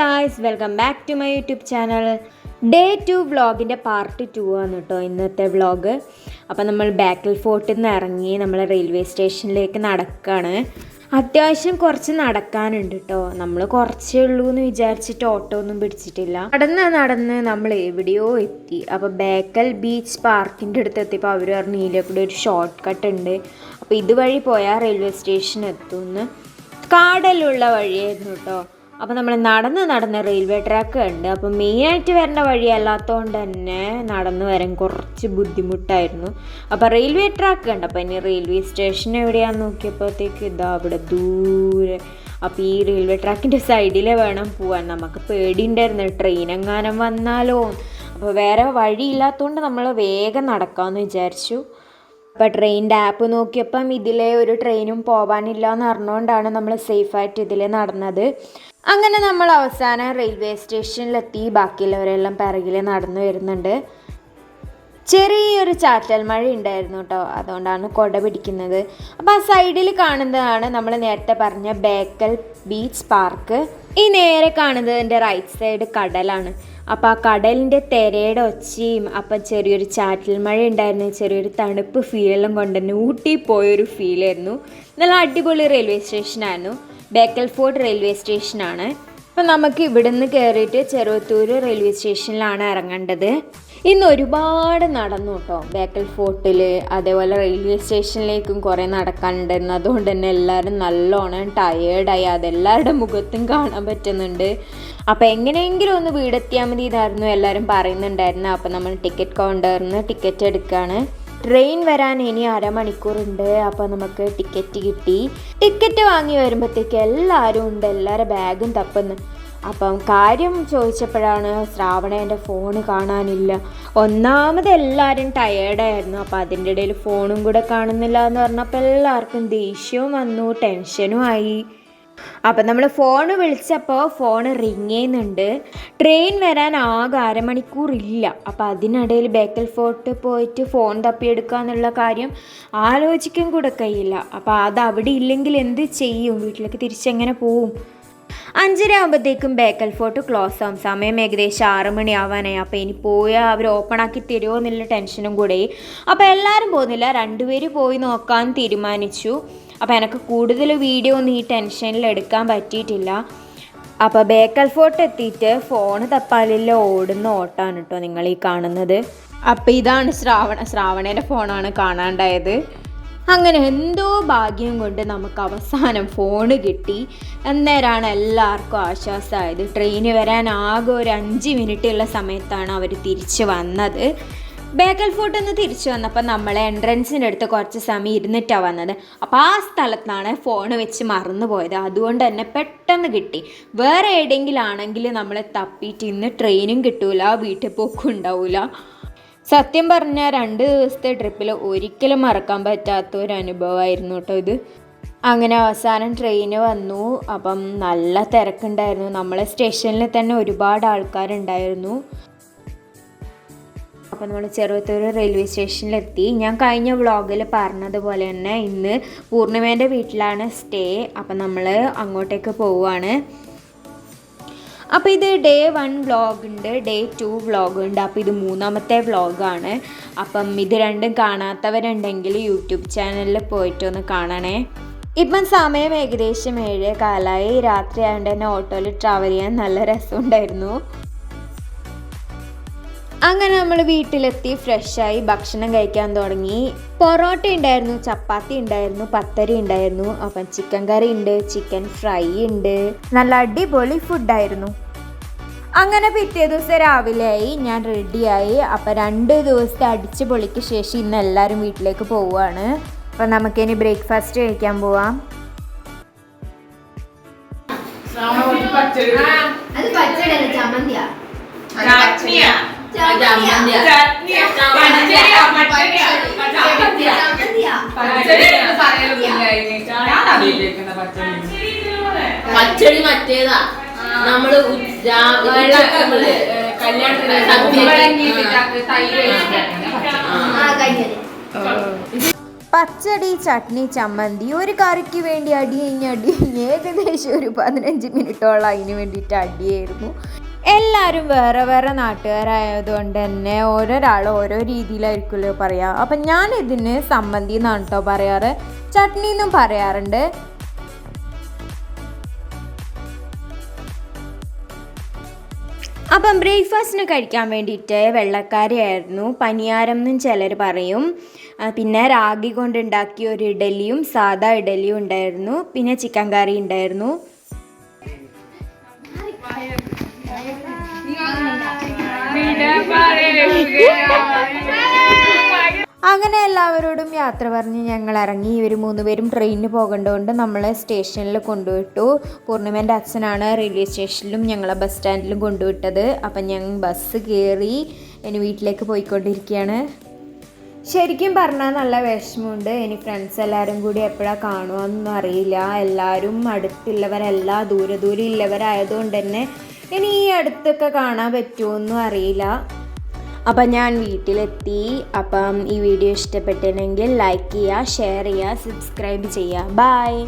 Guys welcome back to my YouTube channel day two വ്ളോഗിന്റെ part two ആണ് കേട്ടോ ഇന്നത്തെ vlog അപ്പോൾ നമ്മൾ ബാക്കൽ ഫോർട്ടിൽ നിന്ന് ഇറങ്ങി നമ്മൾ റെയിൽവേ സ്റ്റേഷനിലേക്ക് നടക്കുകയാണ് അത്യാവശ്യം കുറച്ച് നടക്കാനുണ്ട് കേട്ടോ നമ്മൾ കുറച്ചേ ഉള്ളൂ എന്ന് വിചാരിച്ചിട്ട് ഓട്ടോ ഒന്നും പിടിച്ചിട്ടില്ല. നടന്ന് നടന്ന് നമ്മൾ എവിടെയോ എത്തി. അപ്പോൾ ബേക്കൽ ബീച്ച് പാർക്കിന്റെ അടുത്ത് എത്തിയപ്പോൾ അവർ പറഞ്ഞു ഇതിലെ കൂടെ ഒരു ഷോർട്ട് കട്ട് ഉണ്ട്. അപ്പോൾ ഇതുവഴി പോയാൽ റെയിൽവേ സ്റ്റേഷൻ എത്തുമെന്ന് കാടലുള്ള വഴിയായിരുന്നു കേട്ടോ അപ്പോൾ നമ്മൾ നടന്ന് നടന്ന് റെയിൽവേ ട്രാക്ക് ഉണ്ട് അപ്പോൾ മെയിനായിട്ട് വരേണ്ട വഴി അല്ലാത്തതുകൊണ്ട് തന്നെ നടന്ന് വരാൻ കുറച്ച് ബുദ്ധിമുട്ടായിരുന്നു. അപ്പോൾ റെയിൽവേ ട്രാക്ക് ഉണ്ട് അപ്പോൾ ഇനി റെയിൽവേ സ്റ്റേഷൻ എവിടെയാണെന്ന് നോക്കിയപ്പോഴത്തേക്ക് ഇതാ അവിടെ ദൂരെ. അപ്പോൾ ഈ റെയിൽവേ ട്രാക്കിന്റെ സൈഡിൽ വേണം പോകാൻ നമുക്ക് പേടിയുണ്ടായിരുന്നു ട്രെയിൻ എങ്ങാനും വന്നാലോ. അപ്പോൾ വേറെ വഴിയില്ലാത്തതുകൊണ്ട് നമ്മൾ വേഗം നടക്കാമെന്ന് വിചാരിച്ചു. അപ്പോൾ ട്രെയിനിന്റെ ആപ്പ് നോക്കിയപ്പം ഇതിലെ ഒരു ട്രെയിനും പോകാനില്ല എന്ന് അറിഞ്ഞുകൊണ്ടാണ് നമ്മൾ സേഫായിട്ട് ഇതിൽ നടന്നത്. അങ്ങനെ നമ്മൾ അവസാനം റെയിൽവേ സ്റ്റേഷനിലെത്തി ബാക്കിയുള്ളവരെല്ലാം പിറകിൽ നടന്നു വരുന്നുണ്ട്. ചെറിയൊരു ചാറ്റൽ മഴ ഉണ്ടായിരുന്നു കേട്ടോ. അതുകൊണ്ടാണ് കുട പിടിക്കുന്നത്. അപ്പോൾ ആ സൈഡിൽ കാണുന്നതാണ് നമ്മൾ നേരത്തെ പറഞ്ഞ ബേക്കൽ ബീച്ച് പാർക്ക് ഈ നേരെ കാണുന്നതിന്റെ റൈറ്റ് സൈഡ് കടലാണ്. അപ്പോൾ ആ കടലിന്റെ തിരയുടെ ഒച്ചയും അപ്പം ചെറിയൊരു ചാറ്റൽ മഴ ഉണ്ടായിരുന്നു. ചെറിയൊരു തണുപ്പ് ഫീലെല്ലാം കൊണ്ട് തന്നെ ഊട്ടി പോയൊരു ഫീലായിരുന്നു നല്ല അടിപൊളി റെയിൽവേ സ്റ്റേഷനായിരുന്നു ബേക്കൽ ഫോർട്ട് റെയിൽവേ സ്റ്റേഷനാണ്. അപ്പം നമുക്ക് ഇവിടുന്ന് കയറിയിട്ട് ചെറുവത്തൂർ റെയിൽവേ സ്റ്റേഷനിലാണ് ഇറങ്ങേണ്ടത്. ഇന്ന് ഒരുപാട് നടന്നു കേട്ടോ ബേക്കൽ ഫോർട്ടിൽ അതേപോലെ റെയിൽവേ സ്റ്റേഷനിലേക്കും കുറേ നടക്കാനുണ്ടായിരുന്നു അതുകൊണ്ട് തന്നെ എല്ലാവരും നല്ലോണം ടയേർഡായി അതെല്ലാവരുടെ മുഖത്തും കാണാൻ പറ്റുന്നുണ്ട്. അപ്പോൾ എങ്ങനെയെങ്കിലും ഒന്ന് വീടെത്തിയാൽ മതി ഇതായിരുന്നു എല്ലാവരും പറയുന്നുണ്ടായിരുന്നു. അപ്പോൾ നമ്മൾ ടിക്കറ്റ് കൗണ്ടറിൽ നിന്ന് ടിക്കറ്റ് എടുക്കുകയാണ് ട്രെയിൻ വരാൻ ഇനി അരമണിക്കൂറുണ്ട്. അപ്പോൾ നമുക്ക് ടിക്കറ്റ് കിട്ടി. ടിക്കറ്റ് വാങ്ങി വരുമ്പോഴത്തേക്ക് എല്ലാവരും ഉണ്ട്. എല്ലാവരുടെ ബാഗും തപ്പുന്നു. അപ്പം കാര്യം ചോദിച്ചപ്പോഴാണ് ശ്രാവണ എന്റെ ഫോണ് കാണാനില്ല. ഒന്നാമത് എല്ലാവരും ടയേർഡായിരുന്നു അപ്പോൾ അതിന്റെ ഇടയിൽ ഫോണും കൂടെ കാണുന്നില്ല എന്ന് പറഞ്ഞപ്പോൾ എല്ലാവർക്കും ദേഷ്യവും വന്നു. ടെൻഷനും ആയി. അപ്പം നമ്മൾ ഫോൺ വിളിച്ചപ്പോൾ ഫോൺ റിങ് ചെയ്യുന്നുണ്ട്. ട്രെയിൻ വരാൻ ആകെ അരമണിക്കൂറില്ല അപ്പം അതിനിടയിൽ ബേക്കൽ ഫോർട്ട് പോയിട്ട് ഫോൺ തപ്പിയെടുക്കുക എന്നുള്ള കാര്യം ആലോചിക്കാൻ കൂടെ കഴിയില്ല. അപ്പോൾ അത് അവിടെ ഇല്ലെങ്കിൽ എന്ത് ചെയ്യും? വീട്ടിലേക്ക് തിരിച്ചെങ്ങനെ പോവും? അഞ്ചര ആകുമ്പോഴത്തേക്കും ബേക്കൽ ഫോർട്ട് ക്ലോസ് ആവും. സമയം ഏകദേശം ആറ് മണി ആവാനായി. അപ്പോൾ ഇനി പോയാൽ അവർ ഓപ്പൺ ആക്കി തരുമോ എന്നുള്ള ടെൻഷനും കൂടെ. അപ്പോൾ എല്ലാവരും പോകുന്നില്ല. രണ്ടുപേര് പോയി നോക്കാൻ തീരുമാനിച്ചു. അപ്പോൾ എനിക്ക് കൂടുതൽ വീഡിയോ ഒന്നും ഈ ടെൻഷനിൽ എടുക്കാൻ പറ്റിയിട്ടില്ല. അപ്പോൾ ബേക്കൽ ഫോർട്ട് എത്തിയിട്ട് ഫോൺ തപ്പാലില്ല ഓടുന്ന ഓട്ടാണ് കേട്ടോ നിങ്ങൾ ഈ കാണുന്നത്. അപ്പോൾ ഇതാണ് ശ്രാവണ ശ്രാവണേന്റെ ഫോണാണ് കാണാണ്ടായത്. അങ്ങനെ എന്തോ ഭാഗ്യം കൊണ്ട് നമുക്ക് അവസാനം ഫോണ് കിട്ടി. അന്നേരമാണ് എല്ലാവർക്കും ആശ്വാസമായത് ട്രെയിന് വരാൻ ആകെ ഒരു അഞ്ച് മിനിറ്റുള്ള സമയത്താണ് അവർ തിരിച്ച് വന്നത്. ബേക്കൽ ഫോർട്ട് നിന്ന് തിരിച്ചു വന്നപ്പോൾ നമ്മൾ എൻട്രൻസിന്റെ അടുത്ത് കുറച്ച് സമയം ഇരുന്നിട്ടാണ് വന്നത്. അപ്പോൾ ആ സ്ഥലത്താണ് ഫോൺ വെച്ച് മറന്നു പോയത്. അതുകൊണ്ട് തന്നെ പെട്ടെന്ന് കിട്ടി. വേറെ എവിടെയെങ്കിലും ആണെങ്കിൽ നമ്മളെ തപ്പിയിട്ട് ഇന്ന് ട്രെയിനും കിട്ടൂല വീട്ടിൽ പോക്കും ഉണ്ടാവില്ല സത്യം പറഞ്ഞാൽ രണ്ട് ദിവസത്തെ ട്രിപ്പിൽ ഒരിക്കലും മറക്കാൻ പറ്റാത്ത ഒരു അനുഭവമായിരുന്നു കേട്ടോ ഇത്. അങ്ങനെ അവസാനം ട്രെയിന് വന്നു. അപ്പം നല്ല തിരക്കുണ്ടായിരുന്നു. നമ്മളെ സ്റ്റേഷനിൽ തന്നെ ഒരുപാട് ആൾക്കാരുണ്ടായിരുന്നു. അപ്പോൾ നമ്മൾ ചെറുവത്തൂർ റെയിൽവേ സ്റ്റേഷനിലെത്തി ഞാൻ കഴിഞ്ഞ വ്ളോഗിൽ പറഞ്ഞതുപോലെ തന്നെ ഇന്ന് പൂർണിമേന്റെ വീട്ടിലാണ് സ്റ്റേ അപ്പം നമ്മൾ അങ്ങോട്ടേക്ക് പോവുകയാണ് അപ്പോൾ ഇത് ഡേ വൺ വ്ളോഗ് ഉണ്ട്. ഡേ ടു വ്ളോഗ് ഉണ്ട്. അപ്പോൾ ഇത് മൂന്നാമത്തെ വ്ളോഗാണ് അപ്പം ഇത് രണ്ടും കാണാത്തവരുണ്ടെങ്കിൽ യൂട്യൂബ് ചാനലിൽ പോയിട്ടൊന്ന് കാണണേ. ഇപ്പം സമയം ഏകദേശം ഏഴ് കാലമായി രാത്രി ആയതുകൊണ്ട് തന്നെ ഓട്ടോയിൽ ട്രാവൽ ചെയ്യാൻ നല്ല രസമുണ്ടായിരുന്നു. അങ്ങനെ നമ്മൾ വീട്ടിലെത്തി ഫ്രഷായി ഭക്ഷണം കഴിക്കാൻ തുടങ്ങി. പൊറോട്ട ഉണ്ടായിരുന്നു ചപ്പാത്തി ഉണ്ടായിരുന്നു പത്തരി ഉണ്ടായിരുന്നു അപ്പം ചിക്കൻ കറി ഉണ്ട് ചിക്കൻ ഫ്രൈ ഉണ്ട് നല്ല അടിപൊളി ഫുഡായിരുന്നു അങ്ങനെ പിറ്റേ ദിവസം രാവിലെയായി ഞാൻ റെഡിയായി അപ്പം രണ്ട് ദിവസത്തെ അടിച്ച് പൊളിക്ക് ശേഷം ഇന്ന് എല്ലാവരും വീട്ടിലേക്ക് പോവുകയാണ് അപ്പം നമുക്കിനി ബ്രേക്ക്ഫാസ്റ്റ് കഴിക്കാൻ പോവാം. അത് ചമ്മന്തിയാ. പച്ചടി പച്ചടി മറ്റേതാ. നമ്മൾ കല്യാണത്തിന് പച്ചടി. ആ. കഴിഞ്ഞത് പച്ചടി ചട്നി ചമ്മന്തി. ഒരു കറിക്ക് വേണ്ടി അടി കഴിഞ്ഞ് അടി കഴിഞ്ഞ് ഏകദേശം ഒരു പതിനഞ്ച് മിനിറ്റോളം അതിന് വേണ്ടിയിട്ട് അടിയായിരുന്നു. എല്ലാവരും വേറെ വേറെ നാട്ടുകാരായതുകൊണ്ട് തന്നെ ഓരോരാൾ ഓരോ രീതിയിലായിരിക്കുമല്ലോ പറയുക അപ്പം ഞാൻ ഇതിന് സംബന്ധി എന്നാണ് കേട്ടോ പറയാറ്. ചട്നി എന്നും പറയാറുണ്ട്. അപ്പം ബ്രേക്ക്ഫാസ്റ്റിന് കഴിക്കാൻ വേണ്ടിയിട്ട് വെള്ളക്കാരിയായിരുന്നു പനിയാരം എന്നും ചിലർ പറയും. പിന്നെ റാഗി കൊണ്ടുണ്ടാക്കിയ ഒരു ഇഡലിയും സാധാ ഇഡലിയും ഉണ്ടായിരുന്നു. പിന്നെ ചിക്കൻ കറി ഉണ്ടായിരുന്നു. അങ്ങനെ എല്ലാവരോടും യാത്ര പറഞ്ഞ് ഞങ്ങൾ ഇറങ്ങി ഇവർ മൂന്നുപേരും ട്രെയിനിന് പോകേണ്ടതുകൊണ്ട് നമ്മളെ സ്റ്റേഷനിൽ കൊണ്ടുവിട്ടു. പൂർണിമേന്റെ അച്ഛനാണ് റെയിൽവേ സ്റ്റേഷനിലും ഞങ്ങളെ ബസ് സ്റ്റാൻഡിലും കൊണ്ടുവിട്ടത്. അപ്പം ഞങ്ങൾ ബസ് കയറി ഇനി വീട്ടിലേക്ക് പോയിക്കൊണ്ടിരിക്കുകയാണ് ശരിക്കും പറഞ്ഞാൽ നല്ല വിഷമമുണ്ട്. ഇനി ഫ്രണ്ട്സ് എല്ലാവരും കൂടി എപ്പോഴാണ് കാണുകയെന്നൊന്നും അറിയില്ല. എല്ലാവരും അടുത്തുള്ളവരല്ല ദൂരെ ദൂരെ ഉള്ളവരായതുകൊണ്ട് തന്നെ ഇനി ഈ അടുത്തൊക്കെ കാണാൻ പറ്റുമെന്നും അറിയില്ല. അപ്പം ഞാൻ വീട്ടിലെത്തി. അപ്പം ഈ വീഡിയോ ഇഷ്ടപ്പെട്ടിട്ടുണ്ടെങ്കിൽ ലൈക്ക് ചെയ്യുക ഷെയർ ചെയ്യുക സബ്സ്ക്രൈബ് ചെയ്യുക. ബായ്